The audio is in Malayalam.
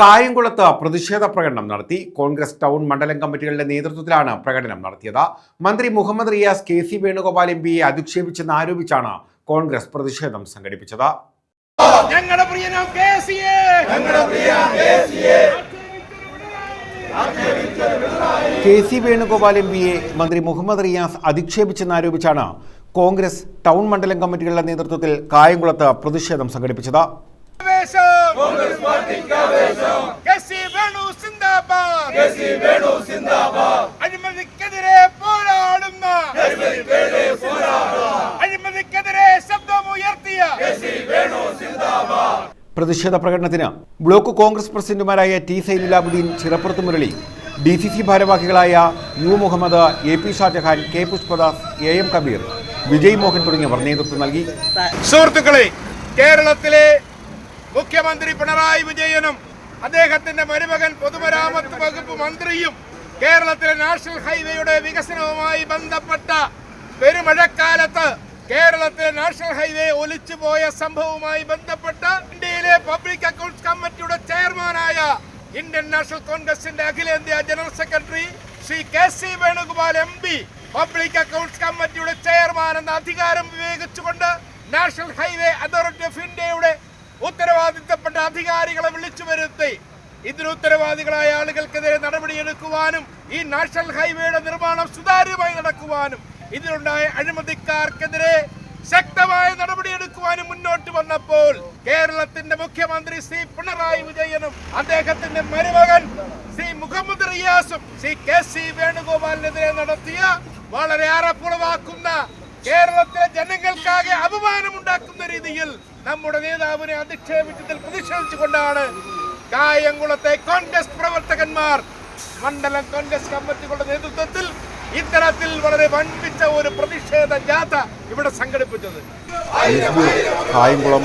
കായംകുളത്ത് പ്രതിഷേധ പ്രകടനം നടത്തി കോൺഗ്രസ് ടൗൺ മണ്ഡലം കമ്മിറ്റികളുടെ നേതൃത്വത്തിലാണ് പ്രകടനം നടത്തിയത്. മന്ത്രി Muhammad Riyas K C Venugopal M പിയെ അധിക്ഷേപിച്ചെന്ന് ആരോപിച്ചാണ് കോൺഗ്രസ് പ്രതിഷേധം സംഘടിപ്പിച്ചത്. ഞങ്ങളുടെ പ്രിയനാം K C A. K C Venugopal M പിയെ മന്ത്രി മുഹമ്മദ് റിയാസ് അധിക്ഷേപിച്ചെന്നാരോപിച്ചാണ് കോൺഗ്രസ് ടൗൺ മണ്ഡലം കമ്മിറ്റികളുടെ നേതൃത്വത്തിൽ കായംകുളത്ത് പ്രതിഷേധം സംഘടിപ്പിച്ചത് കെ സി വേണു സിന്ദാബാദ് അഴിമതിക്കെതിരെ പോരാടുന്ന അഴിമതിക്കെതിരെ ശബ്ദമുയർത്തിയ പ്രതിഷേധ പ്രകടനത്തിന് ബ്ലോക്ക് കോൺഗ്രസ് പ്രസിഡന്റുമാരായ T Zainulabuddin Chirappurath Murali D C C ഭാരവാഹികളായ U Muhammad A P Shajahan K Pushpadas A M Kabeer Vijay Mohan തുടങ്ങിയവർ നേതൃത്വം നൽകി. സുഹൃത്തുക്കളെ കേരളത്തിലെ മുഖ്യമന്ത്രി പിണറായി വിജയനും അദ്ദേഹത്തിന്റെ മരുമകൻ പൊതുമരാമത്ത് വകുപ്പ് മന്ത്രിയും കേരളത്തിലെ നാഷണൽ ഹൈവേയുടെ വികസനവുമായി ബന്ധപ്പെട്ട പെരുമഴക്കാലത്ത് കേരളത്തിലെ നാഷണൽ ഹൈവേ ഒലിച്ചു പോയ സംഭവവുമായി ബന്ധപ്പെട്ട ഇന്ത്യയിലെ പബ്ലിക് അക്കൗണ്ട്സ് കമ്മിറ്റിയുടെ ചെയർമാനായ ഇന്ത്യൻ നാഷണൽ കോൺഗ്രസിന്റെ അഖിലേന്ത്യാ general secretary Shri K C Venugopal M P public accounts കമ്മിറ്റിയുടെ ചെയർമാൻ എന്ന അധികാരം ഉപയോഗിച്ചുകൊണ്ട് നാഷണൽ ഹൈവേ അതോറിറ്റി ഓഫ് ഇന്ത്യയുടെ അധികാരികളെ വിളിച്ചു വരുത്തി. ഇതിന് ഉത്തരവാദികളായ ആളുകൾക്കെതിരെ നടപടിയെടുക്കുവാനും ഈ നാഷണൽ ഹൈവേയുടെ നിർമ്മാണം സുതാര്യമായി നടക്കുവാനും ഇതിലുണ്ടായ അഴിമതിക്കാർക്കെതിരെ ശക്തമായ നടപടിയെടുക്കുവാനും മുന്നോട്ട് വന്നപ്പോൾ കേരളത്തിന്റെ മുഖ്യമന്ത്രി ശ്രീ പിണറായി വിജയനും അദ്ദേഹത്തിന്റെ മരുമകൻ ശ്രീ മുഹമ്മദ് റിയാസും ശ്രീ കെ സി വേണുഗോപാലിനെതിരെ നടത്തിയ വളരെ അറപ്പുളവാക്കുന്ന കേരളത്തിലെ ജനങ്ങൾക്കാകെ അപമാനമുണ്ടാക്കുന്ന രീതിയിൽ നമ്മുടെ നേതാവിനെ അധിക്ഷേപിച്ചതിൽ പ്രതിഷേധിച്ചുകൊണ്ടാണ് കായംകുളത്തെ കോൺഗ്രസ് പ്രവർത്തകന്മാർ മണ്ഡലം കോൺഗ്രസ് കമ്മിറ്റികളുടെ നേതൃത്വത്തിൽ ഇത്തരത്തിൽ വളരെ വൻപിച്ച ഒരു പ്രതിഷേധ ജാഥ ഇവിടെ സംഘടിപ്പിച്ചത്. കായംകുളം